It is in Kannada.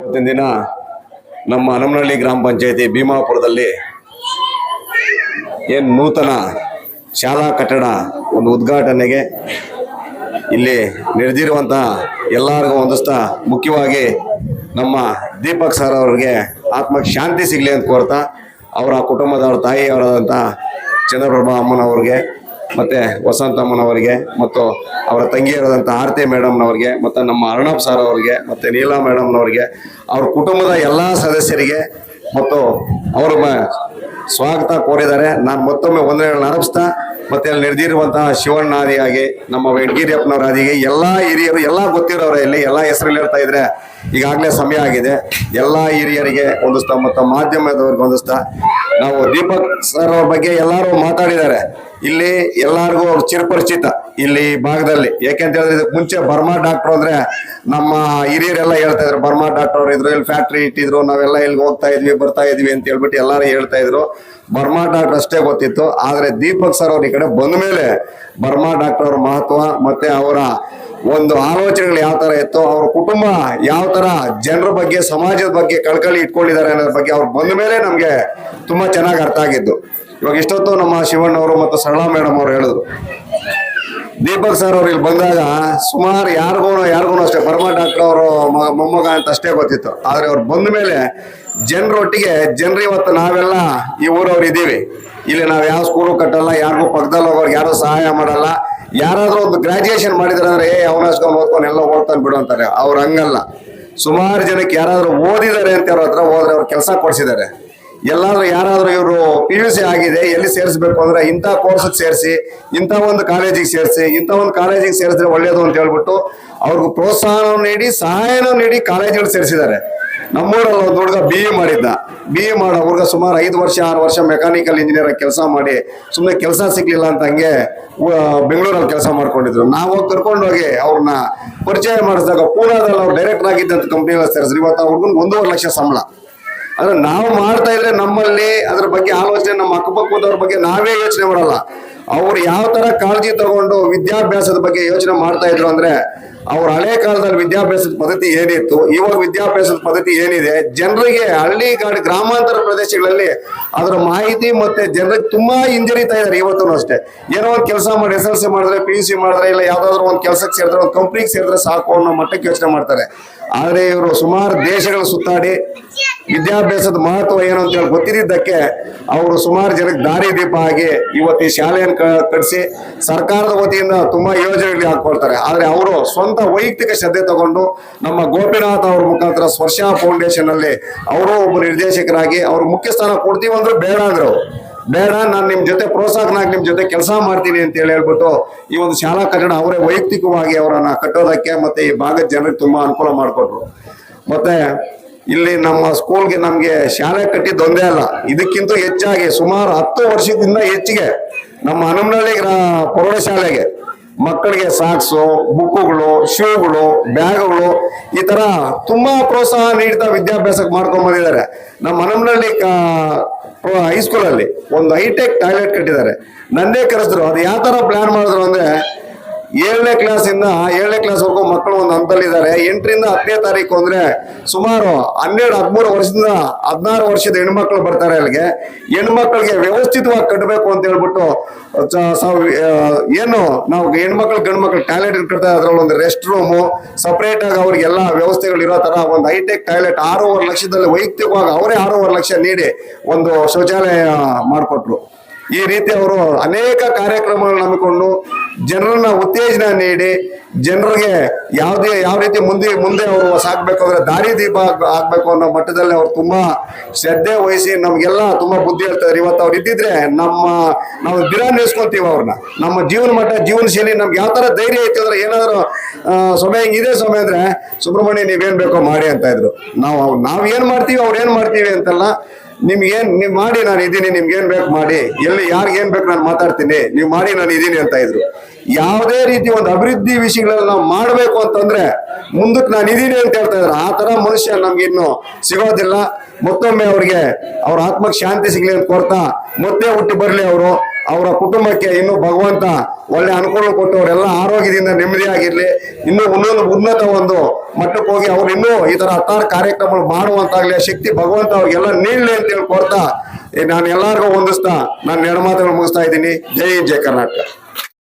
ಇವತ್ತಿನ ದಿನ ನಮ್ಮ ಹನಮನಹಳ್ಳಿ ಗ್ರಾಮ ಪಂಚಾಯತಿ ಭೀಮಾಪುರದಲ್ಲಿ ಏನು ನೂತನ ಶಾಲಾ ಕಟ್ಟಡ ಒಂದು ಉದ್ಘಾಟನೆಗೆ ಇಲ್ಲಿ ನಡೆದಿರುವಂತಹ ಎಲ್ಲರಿಗೂ ಹೊಂದಿಸ್ತಾ ಮುಖ್ಯವಾಗಿ ನಮ್ಮ ದೀಪಕ್ ಸರ್ ಅವರಿಗೆ ಆತ್ಮಕ್ಕೆ ಶಾಂತಿ ಸಿಗಲಿ ಅಂತ ಕೋರ್ತಾ, ಅವರ ಕುಟುಂಬದವ್ರ ತಾಯಿಯವರಾದಂಥ ಚಂದ್ರಪ್ರಭಾ ಅಮ್ಮನವ್ರಿಗೆ ಮತ್ತು ವಸಂತಮ್ಮನವರಿಗೆ ಮತ್ತು ಅವರ ತಂಗಿಯರಾದಂಥ ಆರತಿ ಮೇಡಮ್ನವ್ರಿಗೆ ಮತ್ತು ನಮ್ಮ ಅರ್ಣಬ್ ಸರ್ ಅವರಿಗೆ ಮತ್ತು ನೀಲಾ ಮೇಡಮ್ನವ್ರಿಗೆ, ಅವ್ರ ಕುಟುಂಬದ ಎಲ್ಲ ಸದಸ್ಯರಿಗೆ ಮತ್ತು ಅವರು ಸ್ವಾಗತ ಕೋರಿದ್ದಾರೆ. ನಾನು ಮತ್ತೊಮ್ಮೆ ಒಂದನೆಗಳನ್ನು ಆರಂಭಿಸ್ತಾ, ಮತ್ತೆ ಅಲ್ಲಿ ನಡೆದಿರುವಂತಹ ಶಿವಣ್ಣಾದಿಯಾಗಿ, ನಮ್ಮ ವೆಂಕಟಗಿರಿ ಅಪ್ಪನವ್ರ ಆದಿಗೆ ಎಲ್ಲ ಹಿರಿಯರು, ಎಲ್ಲ ಗೊತ್ತಿರೋರ ಇಲ್ಲಿ, ಎಲ್ಲ ಹೆಸರಲ್ಲಿ ಇರ್ತಾ ಇದ್ರೆ ಈಗಾಗಲೇ ಸಮಯ ಆಗಿದೆ. ಎಲ್ಲ ಹಿರಿಯರಿಗೆ ಹೊಂದಿಸ್ತಾ ಮತ್ತು ಮಾಧ್ಯಮದವ್ರಿಗೆ ಹೊಂದಿಸ್ತಾ ನಾವು ದೀಪಕ್ ಸರ್ ಅವ್ರ ಬಗ್ಗೆ ಎಲ್ಲರೂ ಮಾತಾಡಿದ್ದಾರೆ. ಇಲ್ಲಿ ಎಲ್ಲರಿಗೂ ಅವ್ರು ಚಿರಪರಿಚಿತ ಇಲ್ಲಿ ಭಾಗದಲ್ಲಿ. ಯಾಕೆಂತ ಹೇಳಿದ್ರೆ ಇದಕ್ಕೆ ಮುಂಚೆ ಬರ್ಮಾ ಡಾಕ್ಟರ್ ಅಂದ್ರೆ ನಮ್ಮ ಹಿರಿಯರೆಲ್ಲ ಹೇಳ್ತಾ ಇದ್ರು. ಬರ್ಮಾ ಡಾಕ್ಟರ್ ಅವ್ರು ಇದ್ರು, ಇಲ್ಲಿ ಫ್ಯಾಕ್ಟ್ರಿ ಇಟ್ಟಿದ್ರು, ನಾವೆಲ್ಲ ಇಲ್ಲಿ ಹೋಗ್ತಾ ಇದ್ವಿ, ಬರ್ತಾ ಇದ್ವಿ ಅಂತ ಹೇಳ್ಬಿಟ್ಟು ಎಲ್ಲರೂ ಹೇಳ್ತಾ ಇದ್ರು. ಬರ್ಮಾ ಡಾಕ್ಟರ್ ಅಷ್ಟೇ ಗೊತ್ತಿತ್ತು. ಆದ್ರೆ ದೀಪಕ್ ಸರ್ ಅವ್ರ ಈ ಕಡೆ ಬಂದ ಮೇಲೆ ಬರ್ಮಾ ಡಾಕ್ಟರ್ ಅವ್ರ ಮಹತ್ವ ಮತ್ತೆ ಅವರ ಒಂದು ಆಲೋಚನೆಗಳು ಯಾವ ತರ ಇತ್ತು ಅವ್ರ ಕುಟುಂಬ ಯಾವ ತರ ಜನರ ಬಗ್ಗೆ, ಸಮಾಜದ ಬಗ್ಗೆ ಕಳ್ಕಳಿ ಇಟ್ಕೊಂಡಿದ್ದಾರೆ ಅನ್ನೋದ್ರ ಬಗ್ಗೆ ಅವ್ರು ಬಂದ ಮೇಲೆ ನಮ್ಗೆ ತುಂಬಾ ಚೆನ್ನಾಗಿ ಅರ್ಥ ಆಗಿದ್ದು. ಇವಾಗ ಇಷ್ಟೊತ್ತು ನಮ್ಮ ಶಿವಣ್ಣ ಅವರು ಮತ್ತು ಸರಳಾ ಮೇಡಮ್ ಅವರು ಹೇಳಿದ್ರು. ದೀಪಕ್ ಸರ್ ಅವ್ರು ಇಲ್ಲಿ ಬಂದಾಗ ಸುಮಾರು ಯಾರಿಗೂ ಯಾರಿಗೂ ಅಷ್ಟೇ ಪರಮ ಡಾಕ್ಟರ್ ಅವರು ಮೊಮ್ಮಗ ಅಂತ ಅಷ್ಟೇ ಗೊತ್ತಿತ್ತು. ಆದ್ರೆ ಅವ್ರು ಬಂದ ಮೇಲೆ ಜನರೊಟ್ಟಿಗೆ, ಜನರು ಇವತ್ತು ನಾವೆಲ್ಲ ಈ ಊರವ್ರು ಇದ್ದೀವಿ ಇಲ್ಲಿ ನಾವು ಯಾವ ಸ್ಕೂಲು ಕಟ್ಟಲ್ಲ, ಯಾರಿಗೂ ಪಕ್ಕದಲ್ಲಿ ಹೋಗೋರು ಯಾರೂ ಸಹಾಯ ಮಾಡಲ್ಲ. ಯಾರಾದ್ರೂ ಒಂದು ಗ್ರಾಜುಯೇಷನ್ ಮಾಡಿದ್ರೆ ಅಂದ್ರೆ ಏ ಅವನಾಸ್ಕೊಂಡು ಓದ್ಕೊಂಡು ಎಲ್ಲ ಓದ್ತಾನೆ ಬಿಡು ಅಂತಾರೆ. ಅವ್ರು ಹಂಗಲ್ಲ. ಸುಮಾರು ಜನಕ್ಕೆ ಯಾರಾದ್ರೂ ಓದಿದ್ದಾರೆ ಅಂತ ಅವ್ರ ಹತ್ರ ಹೋದ್ರೆ ಅವ್ರು ಕೆಲಸ ಕೊಡ್ಸಿದ್ದಾರೆ. ಎಲ್ಲಾದ್ರೂ ಯಾರಾದ್ರೂ ಇವರು ಪಿ ಯು ಸಿ ಆಗಿದೆ, ಎಲ್ಲಿ ಸೇರಿಸ್ಬೇಕು ಅಂದ್ರೆ ಇಂಥ ಕೋರ್ಸಿಗೆ ಸೇರಿಸಿ, ಇಂಥ ಒಂದು ಕಾಲೇಜಿಗೆ ಸೇರಿಸಿ, ಇಂಥ ಒಂದು ಕಾಲೇಜಿಗೆ ಸೇರಿಸಿದ್ರೆ ಒಳ್ಳೇದು ಅಂತ ಹೇಳ್ಬಿಟ್ಟು ಅವ್ರಿಗೂ ಪ್ರೋತ್ಸಾಹ ನೀಡಿ, ಸಹಾಯನೂ ನೀಡಿ ಕಾಲೇಜುಗಳು ಸೇರಿಸಿದ್ದಾರೆ. ನಮ್ಮೂರಲ್ಲಿ ಹುಡುಗ ಬಿ ಎ ಮಾಡಿದ್ದ ಬಿ ಎ ಮಾಡೋ ಹುಡುಗ ಸುಮಾರು ಐದು ವರ್ಷ, ಆರು ವರ್ಷ ಮೆಕ್ಯಾನಿಕಲ್ ಇಂಜಿನಿಯರ್ ಕೆಲಸ ಮಾಡಿ ಸುಮ್ಮನೆ ಕೆಲಸ ಸಿಗ್ಲಿಲ್ಲ ಅಂತ ಹಂಗೆ ಬೆಂಗಳೂರಲ್ಲಿ ಕೆಲಸ ಮಾಡ್ಕೊಂಡಿದ್ರು. ನಾವು ಕರ್ಕೊಂಡು ಹೋಗಿ ಅವ್ರನ್ನ ಪರಿಚಯ ಮಾಡಿಸಿದಾಗ ಪೂನಾದಲ್ಲಿ ಅವ್ರು ಡೈರೆಕ್ಟರ್ ಆಗಿದ್ದಂಥ ಕಂಪ್ನಿಯಲ್ಲಿ ಸೇರಿಸ್ರಿ ಇವತ್ತು ಹುಡುಗನ್ ಒಂದೂವರೆ ಲಕ್ಷ ಸಂಬಳ. ಅಂದ್ರೆ ನಾವು ಮಾಡ್ತಾ ಇದ್ರೆ ನಮ್ಮಲ್ಲಿ ಅದ್ರ ಬಗ್ಗೆ ಆಲೋಚನೆ, ನಮ್ಮ ಅಕ್ಕಪಕ್ಕದವ್ರ ಬಗ್ಗೆ ನಾವೇ ಯೋಚನೆ ಮಾಡಲ್ಲ. ಅವ್ರು ಯಾವ ತರ ಕಾಳಜಿ ತಗೊಂಡು ವಿದ್ಯಾಭ್ಯಾಸದ ಬಗ್ಗೆ ಯೋಚನೆ ಮಾಡ್ತಾ ಇದ್ರು ಅಂದ್ರೆ, ಅವ್ರ ಹಳೆ ಕಾಲದಲ್ಲಿ ವಿದ್ಯಾಭ್ಯಾಸದ ಪದ್ಧತಿ ಏನಿತ್ತು, ಇವಾಗ ವಿದ್ಯಾಭ್ಯಾಸದ ಪದ್ಧತಿ ಏನಿದೆ, ಜನರಿಗೆ ಹಳ್ಳಿ ಗಾಡಿ, ಗ್ರಾಮಾಂತರ ಪ್ರದೇಶಗಳಲ್ಲಿ ಅದರ ಮಾಹಿತಿ ಮತ್ತೆ ಜನರಿಗೆ ತುಂಬಾ ಇಂಜರಿತಾ ಇದಾರೆ ಇವತ್ತು ಅಷ್ಟೇ. ಏನೋ ಒಂದು ಕೆಲಸ ಮಾಡಿ, ಎಸ್ ಎಲ್ ಸಿ ಮಾಡಿದ್ರೆ, ಪಿ ಯು ಸಿ ಮಾಡಿದ್ರೆ, ಇಲ್ಲ ಯಾವ್ದಾದ್ರು ಒಂದು ಕೆಲಸಕ್ಕೆ ಸೇರಿದ್ರೆ, ಒಂದು ಕಂಪ್ನಿಗೆ ಸೇರಿದ್ರೆ ಸಾಕು ಅನ್ನೋ ಮಟ್ಟಕ್ಕೆ ಯೋಚನೆ ಮಾಡ್ತಾರೆ. ಆದರೆ ಇವರು ಸುಮಾರು ದೇಶಗಳ ಸುತ್ತಾಡಿ ವಿದ್ಯಾಭ್ಯಾಸದ ಮಹತ್ವ ಏನು ಅಂತ ಹೇಳಿ ಗೊತ್ತಿದ್ದಕ್ಕೆ ಅವರು ಸುಮಾರು ಜನಕ್ಕೆ ದಾರಿ ದೀಪ ಆಗಿ ಇವತ್ತು ಈ ಶಾಲೆಯನ್ನು ಕಟ್ಟಿಸಿ ಸರ್ಕಾರದ ವತಿಯಿಂದ ತುಂಬಾ ಯೋಜನೆಗಳಿಗೆ ಹಾಕೊಳ್ತಾರೆ ಆದ್ರೆ ಅವರು ಸ್ವಂತ ವೈಯಕ್ತಿಕ ಶ್ರದ್ಧೆ ತಗೊಂಡು ನಮ್ಮ ಗೋಪಿನಾಥ್ ಅವ್ರ ಮುಖಾಂತರ ಸ್ಪರ್ಶ ಫೌಂಡೇಶನ್ ಅಲ್ಲಿ ಅವರು ಒಬ್ಬ ನಿರ್ದೇಶಕರಾಗಿ ಅವ್ರ ಮುಖ್ಯ ಸ್ಥಾನ ಕೊಡ್ತೀವಿ ಅಂದ್ರೆ ಬೇಡ ಅಂದ್ರು. ಬೇಡ, ನಾನು ನಿಮ್ ಜೊತೆ ಪ್ರೋತ್ಸಾಹನಾಗಿ ನಿಮ್ ಜೊತೆ ಕೆಲಸ ಮಾಡ್ತೀನಿ ಅಂತ ಹೇಳಿ ಹೇಳ್ಬಿಟ್ಟು ಈ ಒಂದು ಶಾಲಾ ಕಟ್ಟಡ ಅವರೇ ವೈಯಕ್ತಿಕವಾಗಿ ಅವರನ್ನ ಕಟ್ಟೋದಕ್ಕೆ ಮತ್ತೆ ಈ ಭಾಗದ ಜನರಿಗೆ ತುಂಬಾ ಅನುಕೂಲ ಮಾಡಿಕೊಟ್ರು. ಮತ್ತೆ ಇಲ್ಲಿ ನಮ್ಮ ಸ್ಕೂಲ್ಗೆ ನಮ್ಗೆ ಶಾಲೆ ಕಟ್ಟಿದ್ದು ಒಂದೇ ಅಲ್ಲ. ಇದಕ್ಕಿಂತ ಹೆಚ್ಚಾಗಿ ಸುಮಾರು ಹತ್ತು ವರ್ಷದಿಂದ ಹೆಚ್ಚಿಗೆ ನಮ್ಮ ಹನುಮನಹಳ್ಳಿ ಪ್ರೌಢಶಾಲೆಗೆ ಮಕ್ಕಳಿಗೆ ಸಾಕ್ಸು ಬುಕ್ಕುಗಳು ಶೂಗಳು ಬ್ಯಾಗ್ಗಳು ಈ ತರ ತುಂಬಾ ಪ್ರೋತ್ಸಾಹ ನೀಡ್ತಾ ವಿದ್ಯಾಭ್ಯಾಸಕ್ಕೆ ಮಾಡ್ಕೊಂಡ್ ಬಂದಿದ್ದಾರೆ. ನಮ್ಮ ಹನುಮನಹಳ್ಳಿ ಹೈಸ್ಕೂಲಲ್ಲಿ ಒಂದು ಹೈಟೆಕ್ ಟಾಯ್ಲೆಟ್ ಕಟ್ಟಿದ್ದಾರೆ. ನಂದೇ ಕರೆಸಿದ್ರು. ಅದು ಯಾವ ತರ ಪ್ಲಾನ್ ಮಾಡಿದ್ರು ಅಂದ್ರೆ ಏಳನೇ ಕ್ಲಾಸಿಂದ ಏಳನೇ ಕ್ಲಾಸ್ ವರ್ಗು ಮಕ್ಕಳು ಒಂದು ಹಂತದಲ್ಲಿದ್ದಾರೆ ಎಂಟರಿಂದ ಹತ್ತನೇ ತಾರೀಕು ಅಂದರೆ ಸುಮಾರು ಹನ್ನೆರಡು, ಹದಿಮೂರು ವರ್ಷದಿಂದ ಹದಿನಾರು ವರ್ಷದ ಹೆಣ್ಮಕ್ಳು ಬರ್ತಾರೆ ಅಲ್ಲಿಗೆ. ಹೆಣ್ಮಕ್ಳಿಗೆ ವ್ಯವಸ್ಥಿತವಾಗಿ ಕಟ್ಟಬೇಕು ಅಂತ ಹೇಳ್ಬಿಟ್ಟು ಏನು ನಾವು ಹೆಣ್ಮಕ್ಳು ಗಂಡು ಮಕ್ಳು ಟಾಯ್ಲೆಟ್ ಕಟ್ತಾರೆ ಅದ್ರಲ್ಲಿ ಒಂದು ರೆಸ್ಟ್ ರೂಮು ಸಪ್ರೇಟಾಗಿ ಅವ್ರಿಗೆಲ್ಲ ವ್ಯವಸ್ಥೆಗಳು ಇರೋ ತರ ಒಂದು ಹೈಟೆಕ್ ಟಾಯ್ಲೆಟ್ ಆರೂವರೆ ಲಕ್ಷದಲ್ಲಿ ವೈಯಕ್ತಿಕವಾಗಿ ಅವರೇ ಆರೂವರೆ ಲಕ್ಷ ನೀಡಿ ಒಂದು ಶೌಚಾಲಯ ಮಾಡಿಕೊಟ್ರು. ಈ ರೀತಿ ಅವರು ಅನೇಕ ಕಾರ್ಯಕ್ರಮಗಳನ್ನ ಹಮ್ಮಿಕೊಂಡು ಜನರನ್ನ ಉತ್ತೇಜನ ನೀಡಿ ಜನರಿಗೆ ಯಾವುದೇ, ಯಾವ ರೀತಿ ಮುಂದೆ ಮುಂದೆ ಅವರು ಸಾಕ್ಬೇಕು ಅಂದ್ರೆ ದಾರಿ ದೀಪ ಆಗ್- ಆಗ್ಬೇಕು ಅನ್ನೋ ಮಟ್ಟದಲ್ಲಿ ಅವ್ರು ತುಂಬಾ ಶ್ರದ್ಧೆ ವಹಿಸಿ ನಮ್ಗೆಲ್ಲ ತುಂಬಾ ಬುದ್ಧಿ ಹೇಳ್ತಾರೆ. ಇವತ್ತು ಅವ್ರು ಇದ್ದಿದ್ರೆ ನಮ್ಮ, ನಾವು ದಿನ ನೆನೆಸ್ಕೊಂತೀವಿ ಅವ್ರನ್ನ. ನಮ್ಮ ಜೀವನ ಮಟ್ಟ, ಜೀವನ ಶೈಲಿ ನಮ್ಗೆ ಯಾವ ತರ ಧೈರ್ಯ ಐತಿ ಅಂದ್ರೆ ಏನಾದ್ರು ಸಮಯ ಸೊಮೆ ಹಿಂಗಿದೆ ಸಮಯ ಅಂದ್ರೆ ಸುಬ್ರಹ್ಮಣ್ಯ ನೀವೇನ್ ಬೇಕೋ ಮಾಡಿ ಅಂತ ಇದ್ರು. ನಾವು, ನಾವ್ ಏನ್ ಮಾಡ್ತೀವಿ, ಅವ್ರು ಏನ್ ಮಾಡ್ತೀವಿ ಅಂತಲ್ಲ ನಿಮ್ಗೇನ್ ನೀವ್ ಮಾಡಿ ನಾನು ಇದ್ದೀನಿ, ನಿಮ್ಗೆ ಏನ್ ಬೇಕು ಮಾಡಿ. ಎಲ್ಲಿ ಯಾರಿಗೇನ್ ಬೇಕು ನಾನು ಮಾತಾಡ್ತೀನಿ, ನೀವು ಮಾಡಿ ನಾನು ಇದ್ದೀನಿ ಅಂತ ಇದ್ರು. ಯಾವುದೇ ರೀತಿ ಒಂದು ಅಭಿವೃದ್ಧಿ ವಿಷಯಗಳನ್ನ ನಾವು ಮಾಡಬೇಕು ಅಂತಂದ್ರೆ ಮುಂದಕ್ಕೆ ನಾನು ಇದೀನಿ ಅಂತ ಹೇಳ್ತಾ ಇದ್ದಾರೆ ಆ ತರ ಮನುಷ್ಯ ನಮ್ಗೆ ಇನ್ನು ಸಿಗೋದಿಲ್ಲ. ಮತ್ತೊಮ್ಮೆ ಅವ್ರಿಗೆ ಅವ್ರ ಆತ್ಮಕ್ಕೆ ಶಾಂತಿ ಸಿಗ್ಲಿ ಅಂತ ಕೊಡ್ತಾ ಮತ್ತೆ ಹುಟ್ಟಿ ಬರಲಿ ಅವರು. ಅವರ ಕುಟುಂಬಕ್ಕೆ ಇನ್ನು ಭಗವಂತ ಒಳ್ಳೆ ಅನುಕೂಲ ಕೊಟ್ಟು ಅವರೆಲ್ಲ ಆರೋಗ್ಯದಿಂದ ನೆಮ್ಮದಿಯಾಗಿರ್ಲಿ. ಇನ್ನೂ ಇನ್ನೊಂದು ಉನ್ನತ ಒಂದು ಮಟ್ಟಕ್ಕೆ ಹೋಗಿ ಅವ್ರು ಇನ್ನೂ ಈ ತರ ಹತ್ತಾರು ಕಾರ್ಯಕ್ರಮಗಳು ಮಾಡುವಂತಾಗ್ಲಿ ಆ ಶಕ್ತಿ ಭಗವಂತ ಅವ್ರಿಗೆಲ್ಲ ನೀಡಲಿ ಅಂತ ಹೇಳಿ ಕೋರ್ತಾ ಏ, ನಾನು ಎಲ್ಲರಿಗೂ ಹೊಂದಿಸ್ತಾ ನಾನು ಎರಡು ಮಾತುಗಳು ಮುಗಿಸ್ತಾ ಇದ್ದೀನಿ. ಜೈ ಜೈ ಕರ್ನಾಟಕ.